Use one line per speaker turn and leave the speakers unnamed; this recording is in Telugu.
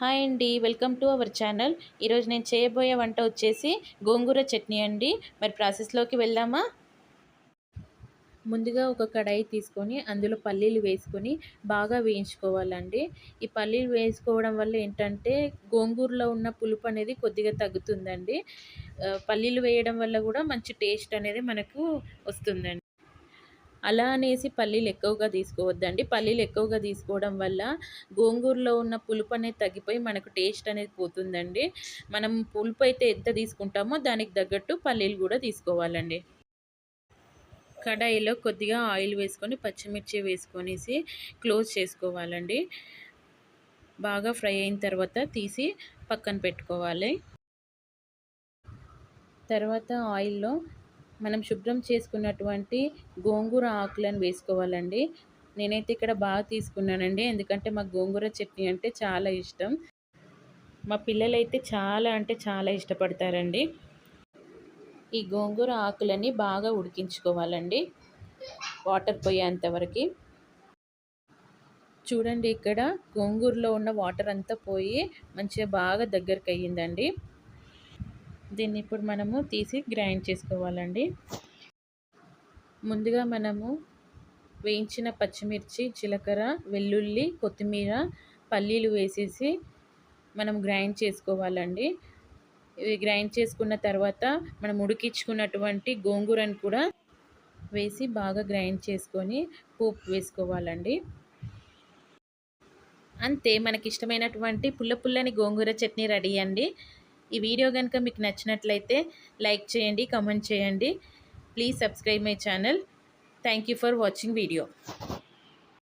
హాయ్ అండి వెల్కమ్ టు అవర్ ఛానల్. ఈరోజు నేను చేయబోయే వంట వచ్చేసి గోంగూర చట్నీ అండి. మరి ప్రాసెస్లోకి వెళ్దామా? ముందుగా ఒక కడాయి తీసుకొని అందులో పల్లీలు వేసుకొని బాగా వేయించుకోవాలండి. ఈ పల్లీలు వేసుకోవడం వల్ల ఏంటంటే గోంగూరలో ఉన్న పులుపు అనేది కొద్దిగా తగ్గుతుందండి. పల్లీలు వేయడం వల్ల కూడా మంచి టేస్ట్ అనేది మనకు వస్తుందండి. అలా అనేసి పల్లీలు ఎక్కువగా తీసుకోవద్దండి. పల్లీలు ఎక్కువగా తీసుకోవడం వల్ల గోంగూరలో ఉన్న పులుపు అనేది తగ్గిపోయి మనకు టేస్ట్ అనేది పోతుందండి. మనం పులుపు అయితే ఎంత తీసుకుంటామో దానికి తగ్గట్టు పల్లీలు కూడా తీసుకోవాలండి. కడాయిలో కొద్దిగా ఆయిల్ వేసుకొని పచ్చిమిర్చి వేసుకొనేసి క్లోజ్ చేసుకోవాలండి. బాగా ఫ్రై అయిన తర్వాత తీసి పక్కన పెట్టుకోవాలి. తర్వాత ఆయిల్లో మనం శుభ్రం చేసుకున్నటువంటి గోంగూర ఆకులను వేసుకోవాలండి. నేనైతే ఇక్కడ బాగా తీసుకున్నానండి. ఎందుకంటే మాకు గోంగూర చట్నీ అంటే చాలా ఇష్టం. మా పిల్లలైతే చాలా అంటే చాలా ఇష్టపడతారండి. ఈ గోంగూర ఆకులని బాగా ఉడికించుకోవాలండి. వాటర్ పోయేంతవరకు చూడండి ఇక్కడ గోంగూరలో ఉన్న వాటర్ అంతా పోయి మంచిగా బాగా దగ్గరికి అయ్యిందండి దీన్ని ఇప్పుడు మనము తీసి గ్రైండ్ చేసుకోవాలండి. ముందుగా మనము వేయించిన పచ్చిమిర్చి జీలకర్ర వెల్లుల్లి కొత్తిమీర పల్లీలు వేసేసి మనం గ్రైండ్ చేసుకోవాలండి. ఇవి గ్రైండ్ చేసుకున్న తర్వాత మనం ఉడికించుకున్నటువంటి గోంగూరను కూడా వేసి బాగా గ్రైండ్ చేసుకొని పోపు వేసుకోవాలండి. అంతే మనకి ఇష్టమైనటువంటి పుల్ల పుల్లని గోంగూర చట్నీ రెడీ అండి. ఈ వీడియో కనుక మీకు నచ్చినట్లయితే లైక్ చేయండి కమెంట్ చేయండి. Please subscribe my channel. Thank for watching video.